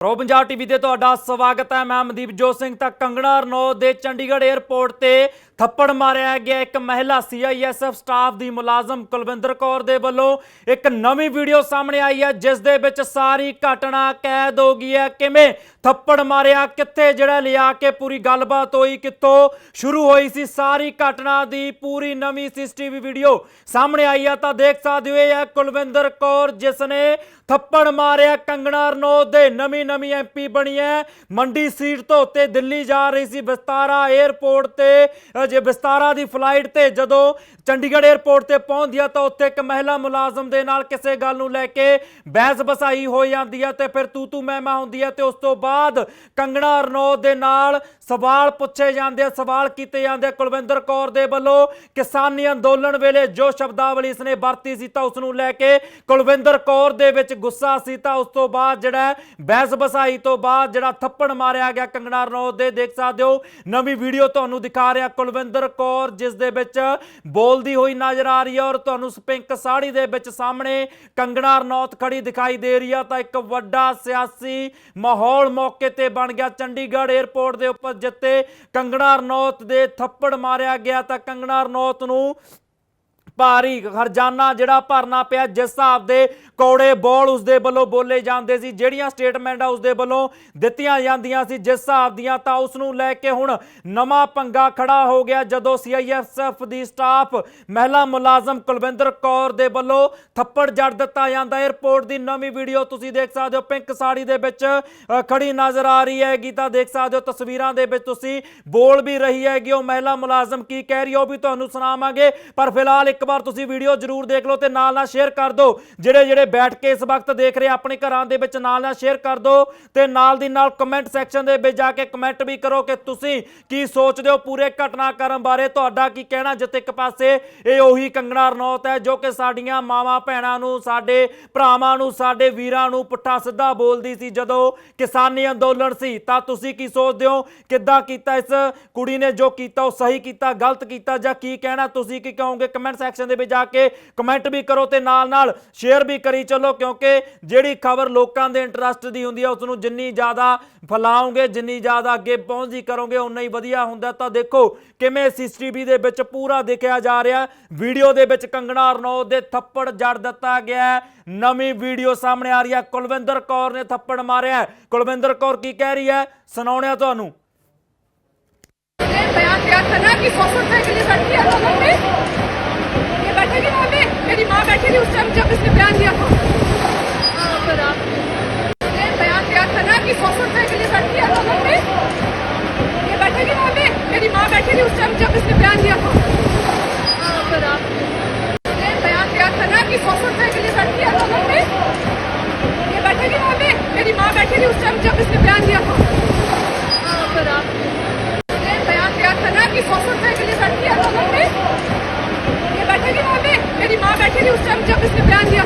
Pro Punjab TV ਤੇ ਤੁਹਾਡਾ ਸਵਾਗਤ ਹੈ। ਮੈਂ ਮਨਦੀਪ ਜੋਤ ਸਿੰਘ, ਤਾਂ ਕੰਗਣਾ ਰਣੌਤ ਦੇ ਚੰਡੀਗੜ੍ਹ 에ਅਰਪੋਰਟ ਤੇ ਥੱਪੜ ਮਾਰਿਆ ਗਿਆ ਇੱਕ ਮਹਿਲਾ ਸੀਆਈਐਸਐਫ ਸਟਾਫ ਦੀ ਮੁਲਾਜ਼ਮ ਕੁਲਵਿੰਦਰ ਕੌਰ ਦੇ ਵੱਲੋਂ। ਇੱਕ ਨਵੀਂ ਵੀਡੀਓ ਸਾਹਮਣੇ ਆਈ ਹੈ, ਜਿਸ ਦੇ ਵਿੱਚ ਸਾਰੀ ਘਟਨਾ ਕੈਦ ਹੋ ਗਈ ਹੈ। ਕਿਵੇਂ ਥੱਪੜ ਮਾਰਿਆ, ਕਿੱਥੇ ਜਿਹੜਾ ਲਿਆ ਕੇ ਪੂਰੀ ਗੱਲਬਾਤ ਹੋਈ, ਕਿੱਥੋਂ ਸ਼ੁਰੂ ਹੋਈ ਸੀ ਸਾਰੀ ਘਟਨਾ ਦੀ ਪੂਰੀ ਨਵੀਂ ਸੀਸੀਟੀਵੀ ਵੀਡੀਓ ਸਾਹਮਣੇ ਆਈ ਹੈ ਤਾਂ ਦੇਖ ਸਕਦੇ ਹੋ ਇਹ ਹੈ ਕੁਲਵਿੰਦਰ ਕੌਰ, ਜਿਸ ਨੇ ਥੱਪੜ ਮਾਰਿਆ, ਕੰਗਣਾ ਰਣੌਤ ਦੇ ਨਵੀਂ ਨਵੀਂ ਐਮਪੀ ਬਣੀ ਹੈ। ਮੰਡੀ ਸੀਟ ਤੋਂ ਉੱਤੇ ਦਿੱਲੀ ਜਾ ਰਹੀ ਸੀ ਵਿਸਤਾਰਾ 에ਅਰਪੋਰਟ ਤੇ, ਜੇ ਵਿਸਤਾਰਾ ਦੀ ਫਲਾਈਟ ਤੇ ਜਦੋਂ ਚੰਡੀਗੜ੍ਹ 에ਅਰਪੋਰਟ ਤੇ ਪਹੁੰਚਦੀ ਆ, ਤਾਂ ਉੱਥੇ ਇੱਕ ਮਹਿਲਾ ਮੁਲਾਜ਼ਮ ਦੇ ਨਾਲ ਕਿਸੇ ਗੱਲ ਨੂੰ ਲੈ ਕੇ ਬਹਿਸ ਬਸਾਈ ਹੋ ਜਾਂਦੀ ਹੈ ਤੇ ਫਿਰ ਤੂ ਤੂ ਮੈਂ ਮੈਂ ਹੁੰਦੀ ਹੈ ਤੇ ਉਸ ਤੋਂ ਬਾਅਦ ਬਾਅਦ ਕੰਗਣਾ ਰਣੌਤ ਦੇ ਨਾਲ ਸਵਾਲ ਪੁੱਛੇ ਜਾਂਦੇ ਆ, ਸਵਾਲ ਕੀਤੇ ਜਾਂਦੇ ਆ। ਕੁਲਵਿੰਦਰ ਕੌਰ ਦੇ ਵੱਲੋਂ ਕਿਸਾਨੀ ਅੰਦੋਲਨ ਵੇਲੇ ਜੋ ਸ਼ਬਦਾਵਲੀ ਇਸਨੇ ਵਰਤੀ ਸੀ ਤਾਂ ਉਸ ਨੂੰ ਲੈ ਕੇ ਕੁਲਵਿੰਦਰ ਕੌਰ ਦੇ ਵਿੱਚ ਗੁੱਸਾ ਸੀ ਤਾਂ ਉਸ ਤੋਂ ਬਾਅਦ ਜਿਹੜਾ ਬਹਿਸ ਬਸਾਈ ਤੋਂ ਬਾਅਦ ਜਿਹੜਾ ਥੱਪੜ ਮਾਰਿਆ ਗਿਆ ਕੰਗਣਾ ਰਣੌਤ ਦੇ। ਦੇਖ ਸਕਦੇ ਹੋ, ਨਵੀਂ ਵੀਡੀਓ ਤੁਹਾਨੂੰ ਦਿਖਾ ਰਿਹਾ ਕੁਲਵਿੰਦਰ ਕੌਰ, ਜਿਸ ਦੇ ਵਿੱਚ ਬੋਲਦੀ ਹੋਈ ਨਜ਼ਰ ਆ ਰਹੀ ਹੈ ਔਰ ਤੁਹਾਨੂੰ ਪਿੰਕ ਸਾੜੀ ਦੇ ਵਿੱਚ ਸਾਹਮਣੇ ਕੰਗਣਾ ਰਣੌਤ ਖੜੀ ਦਿਖਾਈ ਦੇ ਰਹੀ ਆ। ਤਾਂ ਇੱਕ ਵੱਡਾ ਸਿਆਸੀ ਮਾਹੌਲ ਮੌਕੇ ਤੇ ਬਣ ਗਿਆ। ਚੰਡੀਗੜ੍ਹ 에ਅਰਪੋਰਟ ਦੇ ਉੱਪਰ ਜਿੱਤੇ ਕੰਗਣਾ ਰਣੌਤ ਦੇ ਥੱਪੜ ਮਾਰਿਆ ਗਿਆ ਤਾਂ ਕੰਗਣਾ ਰਣੌਤ ਨੂੰ ਭਾਰੀ ਖਰਜਾਨਾ ਜਿਹੜਾ ਭਰਨਾ ਪਿਆ ਜਿਸ ਹਿਸਾਬ ਦੇ ਕੌੜੇ ਬੋਲ ਉਸਦੇ ਵੱਲੋਂ ਬੋਲੇ ਜਾਂਦੇ ਸੀ ਜਿਹੜੀਆਂ ਸਟੇਟਮੈਂਟਾਂ ਉਸਦੇ ਵੱਲੋਂ ਦਿੱਤੀਆਂ ਜਾਂਦੀਆਂ ਸੀ ਜਿਸ ਹਿਸਾਬ ਦੀਆਂ ਤਾਂ ਉਸ ਨੂੰ ਲੈ ਕੇ ਹੁਣ ਨਵਾਂ ਪੰਗਾ ਖੜਾ ਹੋ ਗਿਆ ਜਦੋਂ ਸੀਆਈਐਸਐਫ ਦੀ ਸਟਾਫ ਮਹਿਲਾ ਮੁਲਾਜ਼ਮ ਕੁਲਵਿੰਦਰ ਕੌਰ ਦੇ ਵੱਲੋਂ ਥੱਪੜ ਜੜ ਦਿੱਤਾ ਜਾਂਦਾ। 에ਅਰਪੋਰਟ ਦੀ ਨਵੀਂ ਵੀਡੀਓ ਤੁਸੀਂ ਦੇਖ ਸਕਦੇ ਹੋ ਪਿੰਕ ਸਾੜੀ ਦੇ ਵਿੱਚ ਅ, ਖੜੀ ਨਜ਼ਰ ਆ ਰਹੀ ਹੈਗੀ ਤਾਂ ਦੇਖ ਸਕਦੇ ਹੋ ਤਸਵੀਰਾਂ ਦੇ ਵਿੱਚ ਤੁਸੀਂ ਬੋਲ ਵੀ ਰਹੀ ਹੈਗੀ ਉਹ ਮਹਿਲਾ ਮੁਲਾਜ਼ਮ ਕੀ ਕਹਿ ਰਹੀ ਉਹ ਵੀ ਤੁਹਾਨੂੰ ਸੁਣਾਵਾਂਗੇ ਪਰ ਫਿਲਹਾਲ ਇੱਕ ਵਾਰ ਤੁਸੀਂ ਵੀਡੀਓ ਜ਼ਰੂਰ ਦੇਖ ਲਓ ਤੇ ਨਾਲ ਨਾਲ ਸ਼ੇਅਰ ਕਰ ਦਿਓ। ਜਿਹੜੇ ਜਿਹੜੇ ਬੈਠ ਕੇ ਇਸ ਵਕਤ ਦੇਖ ਰਹੇ ਆਪਣੇ ਘਰਾਂ ਦੇ ਵਿੱਚ ਨਾਲ ਨਾਲ ਸ਼ੇਅਰ ਕਰ ਦਿਓ ਤੇ ਨਾਲ ਦੀ ਨਾਲ ਕਮੈਂਟ ਸੈਕਸ਼ਨ ਦੇ ਵਿੱਚ ਜਾ ਕੇ ਕਮੈਂਟ ਵੀ ਕਰੋ ਕਿ ਤੁਸੀਂ ਕੀ ਸੋਚਦੇ ਹੋ ਪੂਰੇ ਘਟਨਾਕ੍ਰਮ ਬਾਰੇ, ਤੁਹਾਡਾ ਕੀ ਕਹਿਣਾ? ਜਿੱਥੇ ਇੱਕ ਪਾਸੇ ਇਹ ਉਹੀ ਕੰਗਣਾ ਰਣੌਤ ਹੈ ਜੋ ਕਿ ਸਾਡੀਆਂ ਮਾਵਾਂ ਭੈਣਾਂ ਨੂੰ, ਸਾਡੇ ਭਰਾਵਾਂ ਨੂੰ, ਸਾਡੇ ਵੀਰਾਂ ਨੂੰ ਪੁੱਠਾ ਸਿੱਧਾ ਬੋਲਦੀ ਸੀ। ਜਦੋਂ ਕਿਸਾਨੀ ਅੰਦੋਲਨ ਸੀ, ਤਾਂ ਤੁਸੀਂ ਕੀ ਸੋਚਦੇ ਹੋ? ਕਿੱਦਾਂ ਕੀਤਾ ਇਸ ਕੁੜੀ ਨੇ? ਜੋ ਕੀਤਾ ਉਹ ਸਹੀ ਕੀਤਾ, ਗਲਤ ਕੀਤਾ ਜਾਂ ਕੀ ਕਹਿਣਾ? ਤੁਸੀਂ ਕੀ ਕਹੋਗੇ? ਕਮੈਂਟ ਸੈਕਸ਼ਨ ਦੇ ਵਿੱਚ ਜਾ ਕੇ ਕਮੈਂਟ ਵੀ ਕਰੋ ਤੇ ਨਾਲ ਨਾਲ ਸ਼ੇਅਰ ਵੀ ਕਰੀ ਚੱਲੋ ਕਿਉਂਕਿ ਜਿਹੜੀ ਖਬਰ ਲੋਕਾਂ ਦੇ ਇੰਟਰਸਟ ਦੀ ਹੁੰਦੀ ਹੈ ਉਸ ਨੂੰ ਜਿੰਨੀ ਜ਼ਿਆਦਾ ਫੈਲਾਓਗੇ ਜਿੰਨੀ ਜ਼ਿਆਦਾ ਅੱਗੇ ਪਹੁੰਚਦੀ ਕਰੋਗੇ ਉਨਾ ਹੀ ਵਧੀਆ ਹੁੰਦਾ ਤਾਂ ਦੇਖੋ ਕਿਵੇਂ ਸੀਸੀਟੀਵੀ ਦੇ ਵਿੱਚ ਪੂਰਾ ਦਿਖਿਆ ਜਾ ਰਿਹਾ ਵੀਡੀਓ ਦੇ ਵਿੱਚ ਕੰਗਣਾ ਰਣੌਤ ਦੇ ਥੱਪੜ ਜੜ ਦਿੱਤਾ ਗਿਆ ਹੈ। ਨਵੀਂ ਵੀਡੀਓ ਸਾਹਮਣੇ ਆ ਰਹੀ ਹੈ ਕੁਲਵਿੰਦਰ ਕੌਰ ਨੇ ਥੱਪੜ ਮਾਰਿਆ ਹੈ। ਕੁਲਵਿੰਦਰ ਕੌਰ ਕੀ ਕਹਿ ਰਹੀ ਹੈ ਸੁਣਾਉਣਿਆ ਤੁਹਾਨੂੰ ने बयान दिया था ना कि सौ सौ रुपए के लिए बैठी है लोगों पे बैठी थी टाइम जब इसने बयान दिया था। बयान दिया था ना कि सौ सौ बैठी है ये बैठेगी वहाँ पे मेरी माँ बैठी थी उस टाइम जब इसने बयान दिया था। बयान दिया था ना कि सौ सौ बैठी है ये बैठेगी वहाँ पे मेरी माँ बैठी थी उस टाइम जब इसने बयान दिया